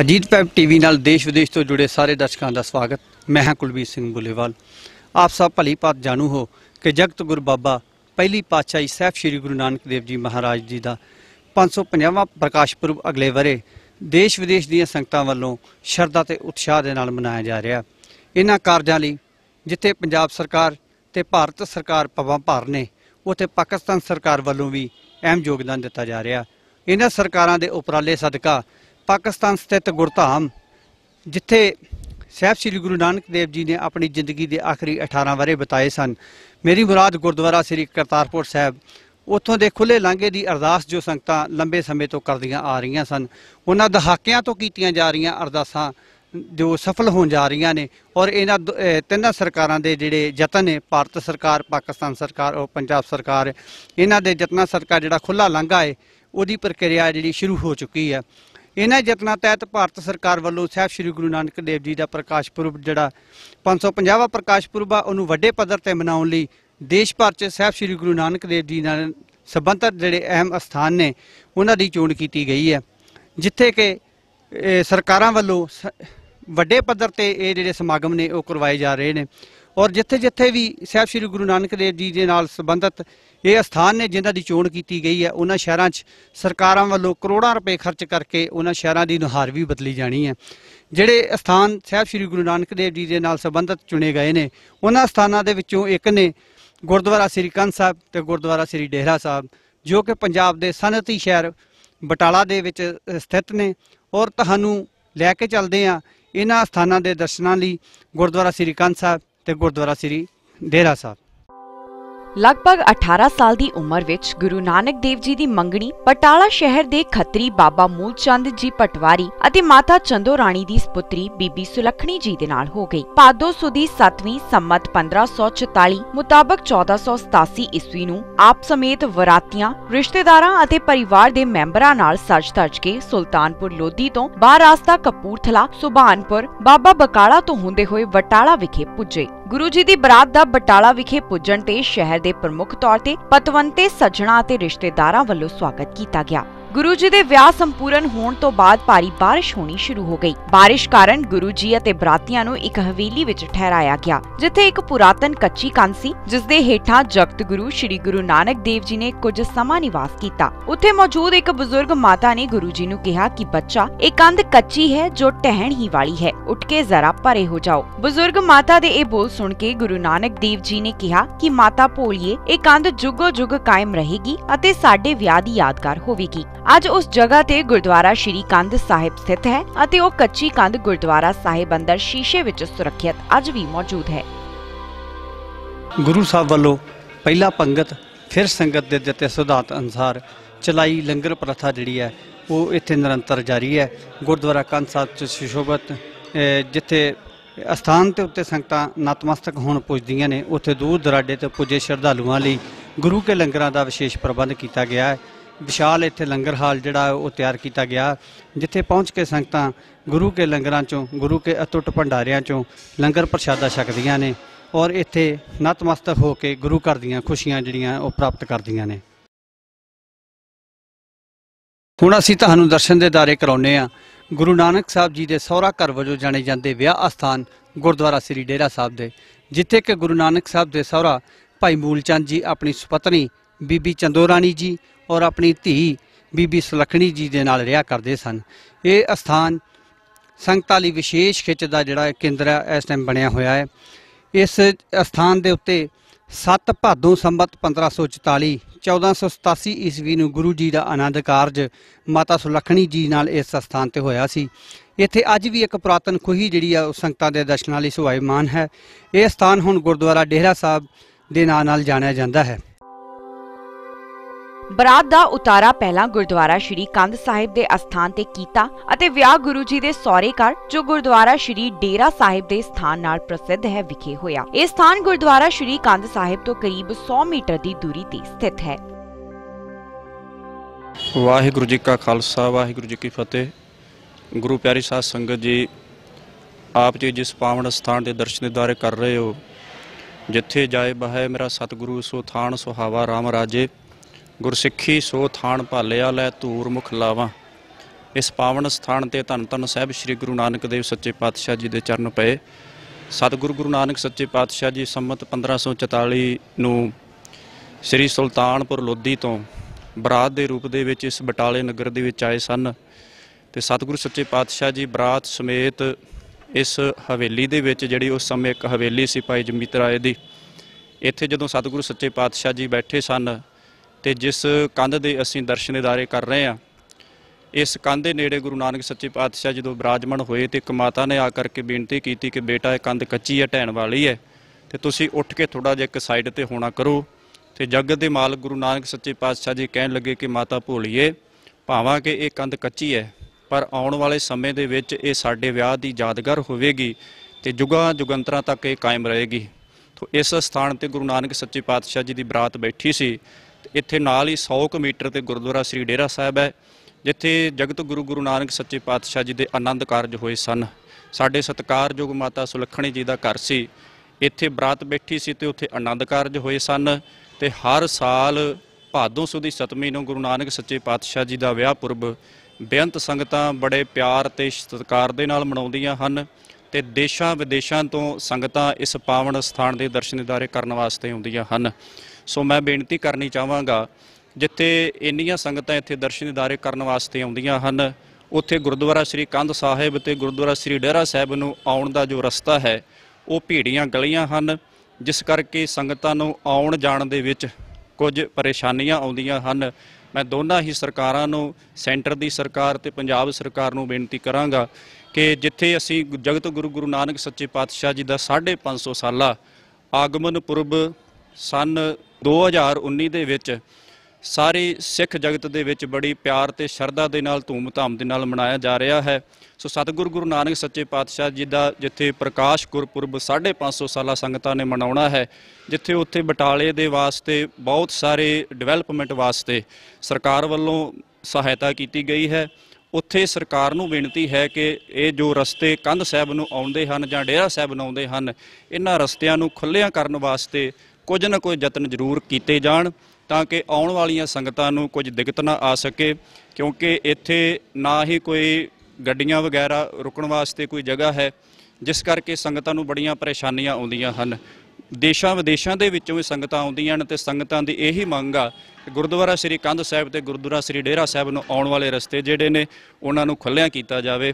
ਅਜੀਤ ਪੈਪ TV ਨਾਲ ਦੇਸ਼ ਵਿਦੇਸ਼ ਤੋਂ ਜੁੜੇ ਸਾਰੇ ਦਰਸ਼ਕਾਂ ਦਾ ਸਵਾਗਤ। ਮੈਂ ਹਾਂ ਕੁਲਬੀਰ ਸਿੰਘ ਬੁੱਲੇਵਾਲ। ਆਪ ਸਭ ਭਲੀ ਭਾਤ ਜਾਣੂ ਹੋ ਕਿ ਜਗਤ ਗੁਰ ਬਾਬਾ ਪਹਿਲੀ ਪਾਤਸ਼ਾਹੀ ਸਾਹਿਬ ਸ੍ਰੀ ਗੁਰੂ ਨਾਨਕ ਦੇਵ ਜੀ ਮਹਾਰਾਜ ਜੀ ਦਾ 550ਵਾਂ ਪ੍ਰਕਾਸ਼ ਪੁਰਬ ਅਗਲੇ ਵਰੇ ਦੇਸ਼ ਵਿਦੇਸ਼ ਦੀਆਂ ਸੰਗਤਾਂ ਵੱਲੋਂ ਸ਼ਰਧਾ ਤੇ ਉਤਸ਼ਾਹ ਦੇ ਨਾਲ ਮਨਾਇਆ ਜਾ ਰਿਹਾ। ਇਹਨਾਂ ਕਾਰਜਾਂ ਲਈ ਜਿੱਥੇ ਪੰਜਾਬ ਸਰਕਾਰ ਤੇ ਭਾਰਤ ਸਰਕਾਰ ਪਵਾਂ ਭਾਰ ਨੇ, ਉੱਥੇ ਪਾਕਿਸਤਾਨ ਸਰਕਾਰ ਵੱਲੋਂ ਵੀ ਅਹਿਮ ਯੋਗਦਾਨ ਦਿੱਤਾ ਜਾ ਰਿਹਾ। ਇਹਨਾਂ ਸਰਕਾਰਾਂ ਦੇ ਉਪਰਾਲੇ ਸਦਕਾ ਪਾਕਿਸਤਾਨ ਸਥਿਤ ਗੁਰਧਾਮ, ਜਿੱਥੇ ਸਾਹਿਬ ਸ੍ਰੀ ਗੁਰੂ ਨਾਨਕ ਦੇਵ ਜੀ ਨੇ ਆਪਣੀ ਜ਼ਿੰਦਗੀ ਦੇ ਆਖਰੀ 18 ਵਰੇ ਬਿਤਾਏ ਸਨ। ਮੇਰੀ ਮੁਰਾਦ ਗੁਰਦੁਆਰਾ ਸ੍ਰੀ ਕਰਤਾਰਪੁਰ ਸਾਹਿਬ, ਉੱਥੋਂ ਦੇ ਖੁੱਲੇ ਲਾਂਘੇ ਦੀ ਅਰਦਾਸ ਜੋ ਸੰਗਤਾਂ ਲੰਬੇ ਸਮੇਂ ਤੋਂ ਕਰਦੀਆਂ ਆ ਰਹੀਆਂ ਸਨ, ਉਹਨਾਂ ਦਹਾਕਿਆਂ ਤੋਂ ਕੀਤੀਆਂ ਜਾ ਰਹੀਆਂ ਅਰਦਾਸਾਂ ਜੋ ਸਫਲ ਹੋਣ ਜਾ ਰਹੀਆਂ ਨੇ ਔਰ ਇਹਨਾਂ ਦ- ਤਿੰਨਾਂ ਸਰਕਾਰਾਂ ਦੇ ਜਿਹੜੇ ਯਤਨ ਨੇ, ਭਾਰਤ ਸਰਕਾਰ, ਪਾਕਿਸਤਾਨ ਸਰਕਾਰ ਔਰ ਪੰਜਾਬ ਸਰਕਾਰ, ਇਹਨਾਂ ਦੇ ਯਤਨਾਂ ਸਦਕਾ ਜਿਹੜਾ ਖੁੱਲਾ ਲਾਂਘਾ ਹੈ ਉਹਦੀ ਪ੍ਰਕਿਰਿਆ ਜਿਹੜੀ ਸ਼ੁਰੂ ਹੋ ਚੁੱਕੀ ਹੈ। ਇਹਨਾਂ ਯਤਨਾਂ ਤਹਿਤ ਭਾਰਤ ਸਰਕਾਰ ਵੱਲੋਂ ਸਾਹਿਬ ਸ੍ਰੀ ਗੁਰੂ ਨਾਨਕ ਦੇਵ ਜੀ ਦਾ ਪ੍ਰਕਾਸ਼ ਪੁਰਬ, ਜਿਹੜਾ 550ਵਾਂ ਪ੍ਰਕਾਸ਼ ਪੁਰਬ ਆ, ਉਹਨੂੰ ਵੱਡੇ ਪੱਧਰ ਤੇ ਮਨਾਉਣ ਲਈ ਦੇਸ਼ ਭਰ 'ਚ ਸਾਹਿਬ ਸ੍ਰੀ ਗੁਰੂ ਨਾਨਕ ਦੇਵ ਜੀ ਨਾਲ ਸੰਬੰਧਿਤ ਜਿਹੜੇ ਅਹਿਮ ਅਸਥਾਨ ਨੇ, ਉਹਨਾਂ ਦੀ ਚੋਣ ਕੀਤੀ ਗਈ ਹੈ। ਜਿੱਥੇ ਕਿ ਸਰਕਾਰਾਂ ਵੱਲੋਂ ਸ- ਵੱਡੇ ਪੱਧਰ ਤੇ ਇਹ ਜਿਹੜੇ ਸਮਾਗਮ ਨੇ, ਉਹ ਕਰਵਾਏ ਜਾ ਰਹੇ ਨੇ। ਔਰ ਜਿੱਥੇ-ਜਿੱਥੇ ਵੀ ਸਾਹਿਬ ਸ੍ਰੀ ਗੁਰੂ ਨਾਨਕ ਦੇਵ ਜੀ ਦੇ ਨਾਲ ਸੰਬੰਧਿਤ ਇਹ ਅਸਥਾਨ ਨੇ ਜਿਨ੍ਹਾਂ ਦੀ ਚੋਣ ਕੀਤੀ ਗਈ ਹੈ, ਉਹਨਾਂ ਸ਼ਹਿਰਾਂ 'ਚ ਸਰਕਾਰਾਂ ਵੱਲੋਂ ਕਰੋੜਾਂ ਰੁਪਏ ਖਰਚ ਕਰਕੇ ਉਹਨਾਂ ਸ਼ਹਿਰਾਂ ਦੀ ਨੁਹਾਰ ਵੀ ਬਦਲੀ ਜਾਣੀ ਹੈ। ਜਿਹੜੇ ਅਸਥਾਨ ਸਾਹਿਬ ਸ੍ਰੀ ਗੁਰੂ ਨਾਨਕ ਦੇਵ ਜੀ ਦੇ ਨਾਲ ਸੰਬੰਧਿਤ ਚੁਣੇ ਗਏ ਨੇ, ਉਹਨਾਂ ਅਸਥਾਨਾਂ ਦੇ ਵਿੱਚੋਂ ਇੱਕ ਨੇ ਗੁਰਦੁਆਰਾ ਸ੍ਰੀ ਕੰਧ ਸਾਹਿਬ ਤੇ ਗੁਰਦੁਆਰਾ ਸ੍ਰੀ ਡੇਹਰਾ ਸਾਹਿਬ, ਜੋ ਕਿ ਪੰਜਾਬ ਦੇ ਸਨਅਤੀ ਸ਼ਹਿਰ ਬਟਾਲਾ ਦੇ ਵਿੱਚ ਸਥਿਤ ਨੇ। ਔਰ ਤੁਹਾਨੂੰ ਲੈ ਕੇ ਚੱਲਦੇ ਆ ਇਹਨਾਂ ਸਥਾਨਾਂ ਦੇ ਦਰਸ਼ਨਾਂ ਲਈ ਗੁਰਦੁਆਰਾ ਸ੍ਰੀ ਕੰਧ ਸਾਹਿਬ ਤੇ ਗੁਰਦੁਆਰਾ ਸ੍ਰੀ ਡੇਰਾ ਸਾਹਿਬ। ਲਗਭਗ 18 ਸਾਲ ਦੀ ਉਮਰ ਵਿੱਚ ਗੁਰੂ ਨਾਨਕ ਦੇਵ ਜੀ ਦੀ ਮੰਗਣੀ ਪਟਾਲਾ ਸ਼ਹਿਰ ਦੇ ਖੱਤਰੀ ਬਾਬਾ ਮੂਲਚੰਦ ਜੀ ਪਟਵਾਰੀ ਅਤੇ ਮਾਤਾ ਚੰਦੋ ਰਾਣੀ ਦੀ ਸੁਪੁੱਤਰੀ ਬੀਬੀ ਸੁਲੱਖਣੀ ਜੀ ਦੇ ਨਾਲ ਹੋ ਗਈ। ਪਾਦੋ ਸੁਦੀ 7ਵੀਂ ਸੰਮਤ 1544 ਮੁਤਾਬਕ 1487 ਈਸਵੀ ਨੂੰ ਆਪ ਸਮੇਤ ਵਰਾਤੀਆਂ, ਰਿਸ਼ਤੇਦਾਰਾਂ ਅਤੇ ਪਰਿਵਾਰ ਦੇ ਮੈਂਬਰਾਂ ਨਾਲ ਸਜ-ਧਜ ਕੇ ਸੁਲਤਾਨਪੁਰ ਲੋਧੀ ਤੋਂ ਬਾਰਾਸਤਾ ਕਪੂਰਥਲਾ ਸੁਬਾਨਪੁਰ ਬਾਬਾ ਬਕਾਲਾ ਤੋਂ ਹੁੰਦੇ ਹੋਏ ਵਟਾਲਾ ਵਿਖੇ ਪੁੱਜੇ। ਗੁਰੂ ਜੀ ਦੀ ਬਰਾਤ ਦਾ ਬਟਾਲਾ ਵਿਖੇ ਪੁੱਜਣ ਤੇ ਸ਼ਹਿਰ ਦੇ ਪ੍ਰਮੁੱਖ ਤੌਰ ਤੇ ਪਤਵੰਤੇ, ਸੱਜਣਾ ਅਤੇ ਰਿਸ਼ਤੇਦਾਰਾਂ ਵੱਲੋਂ ਸਵਾਗਤ ਕੀਤਾ ਗਿਆ। ਗੁਰੂ ਜੀ ਦੇ ਵਿਆਹ ਸੰਪੂਰਨ ਹੋਣ ਤੋਂ ਬਾਅਦ ਭਾਰੀ ਬਾਰਿਸ਼ ਹੋਣੀ ਸ਼ੁਰੂ ਹੋ ਗਈ। ਬਾਰਿਸ਼ ਕਾਰਨ ਗੁਰੂ ਜੀ ਅਤੇ ਬਰਾਤੀਆਂ ਨੂੰ ਇੱਕ ਹਵੇਲੀ ਵਿੱਚ ਠਹਿਰਾਇਆ ਗਿਆ, ਜਿੱਥੇ ਇੱਕ ਪੁਰਾਤਨ ਕੱਚੀ ਕੰਧ ਸੀ ਜਿਸ ਦੇ ਹੇਠਾਂ ਜਗਤ ਗੁਰੂ ਸ੍ਰੀ ਗੁਰੂ ਨਾਨਕ ਦੇਵ ਜੀ ਨੇ ਕੁਝ ਸਮਾਂ ਨਿਵਾਸ ਕੀਤਾ। ਉੱਥੇ ਮੌਜੂਦ ਇੱਕ ਬਜ਼ੁਰਗ ਮਾਤਾ ਨੇ ਗੁਰੂ ਜੀ ਨੂੰ ਕਿਹਾ ਕਿ, ਬੱਚਾ, ਇਹ ਕੰਧ ਕੱਚੀ ਹੈ, ਜੋ ਟਹਿਣ ਹੀ ਵਾਲੀ ਹੈ। ਉੱਠ ਕੇ ਜ਼ਰਾ ਪਰੇ ਹੋ ਜਾਓ। ਬਜ਼ੁਰਗ ਮਾਤਾ ਦੇ ਇਹ ਬੋਲ ਸੁਣ ਕੇ ਗੁਰੂ ਨਾਨਕ ਦੇਵ ਜੀ ਨੇ ਕਿਹਾ ਕਿ, ਮਾਤਾ ਭੋਲੀਏ, ਇਹ ਕੰਧ ਜੁਗੋ ਜੁਗ ਕਾਇਮ ਰਹੇਗੀ ਅਤੇ ਸਾਡੇ ਵਿਆਹ ਦੀ ਯਾਦਗਾਰ ਹੋਵੇਗੀ। ਅੱਜ ਉਸ ਜਗ੍ਹਾ ਤੇ ਗੁਰਦੁਆਰਾ ਸ਼੍ਰੀ ਕੰਧ ਸਾਹਿਬ ਸਥਿਤ ਹੈ ਅਤੇ ਉਹ ਕੱਚੀ ਕੰਧ ਗੁਰਦੁਆਰਾ ਸਾਹਿਬ ਅੰਦਰ ਸ਼ੀਸ਼ੇ ਵਿੱਚ ਸੁਰੱਖਿਅਤ ਅੱਜ ਵੀ ਮੌਜੂਦ ਹੈ। ਗੁਰੂ ਸਾਹਿਬ ਵੱਲੋਂ ਪਹਿਲਾ ਪੰਗਤ, ਫਿਰ ਸੰਗਤ ਦੇ ਦਿੱਤੇ ਸਿਧਾਂਤ ਅਨੁਸਾਰ ਚਲਾਈ ਲੰਗਰ ਪ੍ਰਥਾ ਜਿਹੜੀ ਹੈ, ਉਹ ਇੱਥੇ ਨਿਰੰਤਰ ਜਾਰੀ ਹੈ। ਗੁਰਦੁਆਰਾ ਕੰਧ ਸਾਹਿਬ ਚ ਸੁਸ਼ੋਭਤ ਜਿੱਥੇ ਅਸਥਾਨ ਤੇ ਉੱਤੇ ਸੰਗਤਾਂ ਨਤਮਸਤਕ ਹੋਣ ਪੁੱਜਦੀਆਂ ਨੇ, ਉੱਥੇ ਦੂਰ ਦਰਾਡੇ ਤੋਂ ਪੁੱਜੇ ਸ਼ਰਧਾਲੂਆਂ ਲਈ ਗੁਰੂ ਕੇ ਲੰਗਰਾਂ ਦਾ ਵਿਸ਼ੇਸ਼ ਪ੍ਰਬੰਧ ਕੀਤਾ ਗਿਆ ਹੈ। ਵਿਸ਼ਾਲ ਇੱਥੇ ਲੰਗਰ ਹਾਲ ਜਿਹੜਾ ਉਹ ਤਿਆਰ ਕੀਤਾ ਗਿਆ, ਜਿੱਥੇ ਪਹੁੰਚ ਕੇ ਸੰਗਤਾਂ ਗੁਰੂ ਕੇ ਲੰਗਰਾਂ ਚੋਂ, ਗੁਰੂ ਕੇ ਅਤੁੱਟ ਭੰਡਾਰਿਆਂ ਚੋਂ ਲੰਗਰ ਪ੍ਰਸ਼ਾਦਾ ਛਕਦੀਆਂ ਨੇ ਔਰ ਇੱਥੇ ਨਤਮਸਤਕ ਹੋ ਕੇ ਗੁਰੂ ਘਰ ਦੀਆਂ ਖੁਸ਼ੀਆਂ ਜਿਹੜੀਆਂ ਉਹ ਪ੍ਰਾਪਤ ਕਰਦੀਆਂ ਨੇ। ਹੁਣ ਅਸੀਂ ਤੁਹਾਨੂੰ ਦਰਸ਼ਨ ਦੇ ਦਾਰੇ ਕਰਾਉਨੇ ਆ ਗੁਰੂ ਨਾਨਕ ਸਾਹਿਬ ਜੀ ਦੇ ਸਹੁਰਾ ਘਰ ਵਜੋਂ ਜਾਣੇ ਜਾਂਦੇ ਵਿਆਹ ਅਸਥਾਨ ਗੁਰਦੁਆਰਾ ਸ੍ਰੀ ਡੇਰਾ ਸਾਹਿਬ ਦੇ, ਜਿੱਥੇ ਕਿ ਗੁਰੂ ਨਾਨਕ ਸਾਹਿਬ ਦੇ ਸਹੁਰਾ ਭਾਈ ਮੂਲਚੰਦ ਜੀ, ਆਪਣੀ ਸੁਪਤਨੀ ਬੀਬੀ ਚੰਦੋਰਾਣੀ ਜੀ ਔਰ ਆਪਣੀ ਧੀ ਬੀਬੀ ਸੁਲੱਖਣੀ ਜੀ ਦੇ ਨਾਲ ਰਿਹਾ ਕਰਦੇ ਸਨ। ਇਹ ਅਸਥਾਨ ਸੰਗਤਾਂ ਲਈ ਵਿਸ਼ੇਸ਼ ਖਿੱਚ ਦਾ ਜਿਹੜਾ ਕੇਂਦਰ ਹੈ ਇਸ ਟਾਈਮ ਬਣਿਆ ਹੋਇਆ ਹੈ। ਇਸ ਅਸਥਾਨ ਦੇ ਉੱਤੇ 7 ਭਾਦੋਂ ਸੰਬਤ 1544 1487 ਈਸਵੀ ਨੂੰ ਗੁਰੂ ਜੀ ਦਾ ਆਨੰਦ ਕਾਰਜ ਮਾਤਾ ਸੁਲੱਖਣੀ ਜੀ ਨਾਲ ਇਸ ਅਸਥਾਨ ਤੇ ਹੋਇਆ ਸੀ। ਇੱਥੇ ਅੱਜ ਵੀ ਇੱਕ ਪੁਰਾਤਨ ਖੂਹੀ ਜਿਹੜੀ ਆ, ਉਹ ਸੰਗਤਾਂ ਦੇ ਦਰਸ਼ਨਾਂ ਲਈ ਸੁਭਾਈਮਾਨ ਹੈ। ਇਹ ਸਥਾਨ ਹੁਣ ਗੁਰਦੁਆਰਾ ਡੇਹਰਾ ਸਾਹਿਬ ਦੇ ਨਾਂ ਨਾਲ ਜਾਣਿਆ ਜਾਂਦਾ ਹੈ। ਬਰਾਤ ਦਾ ਉਤਾਰਾ ਪਹਿਲਾਂ ਗੁਰਦੁਆਰਾ ਸ਼੍ਰੀ ਕੰਧ ਸਾਹਿਬ ਦੇ ਅਸਥਾਨ ਤੇ ਕੀਤਾ ਅਤੇ ਵਿਆਹ ਗੁਰੂ ਜੀ ਦੇ ਸਹੁਰੇ ਘਰ, ਜੋ ਗੁਰਦੁਆਰਾ ਸ਼੍ਰੀ ਡੇਰਾ ਸਾਹਿਬ ਦੇ ਸਥਾਨ ਨਾਲ ਪ੍ਰਸਿੱਧ ਹੈ, ਵਿਖੇ ਹੋਇਆ। ਇਹ ਸਥਾਨ ਗੁਰਦੁਆਰਾ ਸ਼੍ਰੀ ਕੰਧ ਸਾਹਿਬ ਤੋਂ ਕਰੀਬ 100 ਮੀਟਰ ਦੀ ਦੂਰੀ ਤੇ ਸਥਿਤ ਹੈ। ਵਾਹਿਗੁਰੂ ਜੀ ਕਾ ਖਾਲਸਾ, ਵਾਹਿਗੁਰੂ ਜੀ ਕੀ ਫਤਿਹ। ਗੁਰੂ ਪਿਆਰੀ ਸਾਧ ਸੰਗਤ ਜੀ, ਆਪ ਜੀ ਜਿਸ ਪਾਵਨ ਸਥਾਨ ਦੇ ਦਰਸ਼ਨ ਦਿਦਾਰੇ ਕਰ ਰਹੇ ਹੋ, ਜਿੱਥੇ ਜਾਏ ਬਹੈ ਮੇਰਾ ਸਤਿਗੁਰੂ, ਸੋ ਥਾਨ ਸੁਹਾਵਾ RAM ਰਾਜੇ। ਗੁਰਸਿੱਖੀ ਸੋ ਥਾਨ ਭਾਲਿਆ ਲੈ ਧੂਰ ਮੁਖ ਲਾਵਾਂ। ਇਸ ਪਾਵਨ ਸਥਾਨ ਤੇ ਧੰਨ ਧੰਨ ਸਾਹਿਬ ਸ੍ਰੀ ਗੁਰੂ ਨਾਨਕ ਦੇਵ ਸੱਚੇ ਪਾਤਸ਼ਾਹ ਜੀ ਦੇ ਚਰਨ ਪਏ। ਸਤਿਗੁਰੂ ਗੁਰੂ ਨਾਨਕ ਸੱਚੇ ਪਾਤਸ਼ਾਹ ਜੀ ਸੰਮਤ 1544 ਨੂੰ ਸ੍ਰੀ ਸੁਲਤਾਨਪੁਰ ਲੋਧੀ ਤੋਂ ਬਰਾਤ ਦੇ ਰੂਪ ਦੇ ਵਿੱਚ ਇਸ ਬਟਾਲੇ ਨਗਰ ਦੇ ਵਿੱਚ ਆਏ ਸਨ ਤੇ ਸਤਿਗੁਰੂ ਸੱਚੇ ਪਾਤਸ਼ਾਹ ਜੀ ਬਰਾਤ ਸਮੇਤ ਇਸ ਹਵੇਲੀ ਦੇ ਵਿੱਚ ਜਿਹੜੀ ਉਸ ਸਮੇਂ ਇੱਕ ਹਵੇਲੀ ਸੀ ਭਾਈ ਜਮੀਤ ਰਾਏ ਦੀ, ਇੱਥੇ ਜਦੋਂ ਸਤਿਗੁਰੂ ਸੱਚੇ ਪਾਤਸ਼ਾਹ ਜੀ ਬੈਠੇ ਸਨ ਤੇ ਜਿਸ ਕੰਧ ਦੇ ਅਸੀਂ ਦਰਸ਼ਨ ਦਿਦਾਰੇ ਕਰ ਰਹੇ ਹਾਂ, ਇਸ ਕੰਧ ਦੇ ਨੇੜੇ ਗੁਰੂ ਨਾਨਕ ਸੱਚੇ ਪਾਤਸ਼ਾਹ ਜਦੋਂ ਬਿਰਾਜਮਾਨ ਹੋਏ ਤੇ ਇੱਕ ਮਾਤਾ ਨੇ ਆ ਕਰਕੇ ਬੇਨਤੀ ਕੀਤੀ ਕਿ ਬੇਟਾ, ਇਹ ਕੰਧ ਕੱਚੀ ਹੈ, ਢਹਿਣ ਵਾਲੀ ਹੈ, ਤੇ ਤੁਸੀਂ ਉੱਠ ਕੇ ਥੋੜਾ ਜਿਹਾ ਇੱਕ ਸਾਈਡ ਤੇ ਹੋਣਾ ਕਰੋ। ਤੇ ਜਗਤ ਦੇ ਮਾਲਕ ਗੁਰੂ ਨਾਨਕ ਸੱਚੇ ਪਾਤਸ਼ਾਹ ਜੀ ਕਹਿਣ ਲੱਗੇ ਕਿ ਮਾਤਾ ਭੋਲੀਏ, ਭਾਵਾਂ ਕਿ ਇਹ ਕੰਧ ਕੱਚੀ ਹੈ, ਪਰ ਆਉਣ ਵਾਲੇ ਸਮੇਂ ਦੇ ਵਿੱਚ ਇਹ ਸਾਡੇ ਵਿਆਹ ਦੀ ਯਾਦਗਾਰ ਹੋਵੇਗੀ ਤੇ ਜੁਗਾਂ ਜੁਗੰਤਰਾਂ ਤੱਕ ਇਹ ਕਾਇਮ ਰਹੇਗੀ। ਤੋ ਇਸ ਸਥਾਨ ਤੇ ਗੁਰੂ ਨਾਨਕ ਸੱਚੇ ਪਾਤਸ਼ਾਹ ਜੀ ਦੀ ਬਰਾਤ ਬੈਠੀ ਸੀ। ਇੱਥੇ ਨਾਲ ਹੀ 100 ਕੁ ਮੀਟਰ ਤੇ ਗੁਰਦੁਆਰਾ ਸ੍ਰੀ ਡੇਰਾ ਸਾਹਿਬ ਹੈ, ਜਿੱਥੇ ਜਗਤ ਗੁਰੂ ਗੁਰੂ ਨਾਨਕ ਸੱਚੇ ਪਾਤਸ਼ਾਹ ਜੀ ਦੇ ਆਨੰਦ ਕਾਰਜ ਹੋਏ ਸਨ। ਸਾਡੇ ਸਤਿਕਾਰਯੋਗ ਮਾਤਾ ਸੁਲੱਖਣੀ ਜੀ ਦਾ ਘਰ ਸੀ। ਇੱਥੇ ਬਰਾਤ ਬੈਠੀ ਸੀ ਤੇ ਉੱਥੇ ਆਨੰਦ ਕਾਰਜ ਹੋਏ ਸਨ ਤੇ ਹਰ ਸਾਲ ਭਾਦੋਂ ਸੁਦੀ ਸਤਵੀਂ ਨੂੰ ਗੁਰੂ ਨਾਨਕ ਸੱਚੇ ਪਾਤਸ਼ਾਹ ਜੀ ਦਾ ਵਿਆਹ ਪੁਰਬ ਬੇਅੰਤ ਸੰਗਤਾਂ ਬੜੇ ਪਿਆਰ ਤੇ ਸਤਿਕਾਰ ਦੇ ਨਾਲ ਮਨਾਉਂਦੀਆਂ ਹਨ ਤੇ ਦੇਸ਼ਾਂ ਵਿਦੇਸ਼ਾਂ ਤੋਂ ਸੰਗਤਾਂ ਇਸ ਪਾਵਨ ਸਥਾਨ ਦੇ ਦਰਸ਼ਨ ਦਿਦਾਰੇ ਕਰਨ ਵਾਸਤੇ ਆਉਂਦੀਆਂ ਹਨ। ਸੋ ਮੈਂ ਬੇਨਤੀ ਕਰਨੀ ਚਾਹਾਂਗਾ, ਜਿੱਥੇ ਇੰਨੀਆਂ ਸੰਗਤਾਂ ਇੱਥੇ ਦਰਸ਼ਨ ਦਿਦਾਰੇ ਕਰਨ ਵਾਸਤੇ ਆਉਂਦੀਆਂ ਹਨ, ਉੱਥੇ ਗੁਰਦੁਆਰਾ ਸ੍ਰੀ ਕੰਧ ਸਾਹਿਬ ਤੇ ਗੁਰਦੁਆਰਾ ਸ੍ਰੀ ਡੇਰਾ ਸਾਹਿਬ ਨੂੰ ਆਉਣ ਦਾ ਜੋ ਰਸਤਾ ਹੈ, ਉਹ ਭੀੜੀਆਂ ਗਲੀਆਂ ਹਨ, ਜਿਸ ਕਰਕੇ ਸੰਗਤਾਂ ਨੂੰ ਆਉਣ ਜਾਣ ਦੇ ਵਿੱਚ ਕੁਝ ਪਰੇਸ਼ਾਨੀਆਂ ਆਉਂਦੀਆਂ ਹਨ। ਮੈਂ ਦੋਨਾਂ ਹੀ ਸਰਕਾਰਾਂ ਨੂੰ, ਸੈਂਟਰ ਦੀ ਸਰਕਾਰ ਤੇ ਪੰਜਾਬ ਸਰਕਾਰ ਨੂੰ ਬੇਨਤੀ ਕਰਾਂਗਾ ਕਿ ਜਿੱਥੇ ਅਸੀਂ ਜਗਤ ਗੁਰੂ ਗੁਰੂ ਨਾਨਕ ਸੱਚੇ ਪਾਤਸ਼ਾਹ ਜੀ ਦਾ 550 ਸਾਲਾ ਆਗਮਨ ਪੁਰਬ ਸਨ 2019 ਦੇ ਵਿੱਚ ਸਾਰੇ ਸਿੱਖ ਜਗਤ ਦੇ ਵਿੱਚ ਬੜੀ ਪਿਆਰ ਤੇ ਸ਼ਰਧਾ ਦੇ ਨਾਲ ਧੂਮ-ਧਾਮ ਦੇ ਨਾਲ ਮਨਾਇਆ ਜਾ ਰਿਹਾ ਹੈ। ਸੋ ਸਤਿਗੁਰੂ ਗੁਰੂ ਨਾਨਕ ਸੱਚੇ ਪਾਤਸ਼ਾਹ ਜੀ ਦਾ ਜਿੱਥੇ ਪ੍ਰਕਾਸ਼ ਗੁਰਪੁਰਬ 550 ਸਾਲਾ ਸੰਗਤਾਂ ਨੇ ਮਨਾਉਣਾ ਹੈ, ਜਿੱਥੇ ਉੱਥੇ ਬਟਾਲੇ ਦੇ ਵਾਸਤੇ ਬਹੁਤ ਸਾਰੇ ਡਿਵੈਲਪਮੈਂਟ ਵਾਸਤੇ ਸਰਕਾਰ ਵੱਲੋਂ ਸਹਾਇਤਾ ਕੀਤੀ ਗਈ ਹੈ। ਉੱਥੇ ਸਰਕਾਰ ਨੂੰ ਬੇਨਤੀ ਹੈ ਕਿ ਇਹ ਜੋ ਰਸਤੇ ਕੰਧ ਸਾਹਿਬ ਨੂੰ ਆਉਂਦੇ ਹਨ ਜਾਂ ਡੇਰਾ ਸਾਹਿਬ ਨੂੰ ਆਉਂਦੇ ਹਨ, ਇਹਨਾਂ ਰਸਤਿਆਂ ਨੂੰ ਖੁੱਲ੍ਹਿਆਂ ਕਰਨ ਵਾਸਤੇ ਕੁਝ ਨਾ ਕੁਝ ਯਤਨ ਜ਼ਰੂਰ ਕੀਤੇ ਜਾਣ ਤਾਂ ਕਿ ਆਉਣ ਵਾਲੀਆਂ ਸੰਗਤਾਂ ਨੂੰ ਕੁਝ ਦਿੱਕਤ ਨਾ ਆ ਸਕੇ, ਕਿਉਂਕਿ ਇੱਥੇ ਨਾ ਹੀ ਕੋਈ ਗੱਡੀਆਂ ਵਗੈਰਾ ਰੁਕਣ ਵਾਸਤੇ ਕੋਈ ਜਗ੍ਹਾ ਹੈ, ਜਿਸ ਕਰਕੇ ਸੰਗਤਾਂ ਨੂੰ ਬੜੀਆਂ ਪਰੇਸ਼ਾਨੀਆਂ ਆਉਂਦੀਆਂ ਹਨ। ਦੇਸ਼ਾਂ ਵਿਦੇਸ਼ਾਂ ਦੇ ਵਿੱਚੋਂ ਵੀ ਸੰਗਤਾਂ ਆਉਂਦੀਆਂ ਹਨ ਤੇ ਸੰਗਤਾਂ ਦੀ ਇਹੀ ਮੰਗ ਆ ਕਿ ਗੁਰਦੁਆਰਾ ਸ੍ਰੀ ਕੰਧ ਸਾਹਿਬ ਤੇ ਗੁਰਦੁਆਰਾ ਸ੍ਰੀ ਡੇਰਾ ਸਾਹਿਬ ਨੂੰ ਆਉਣ ਵਾਲੇ ਰਸਤੇ ਜਿਹੜੇ ਨੇ, ਉਹਨਾਂ ਨੂੰ ਖੁੱਲ੍ਹਿਆਂ ਕੀਤਾ ਜਾਵੇ।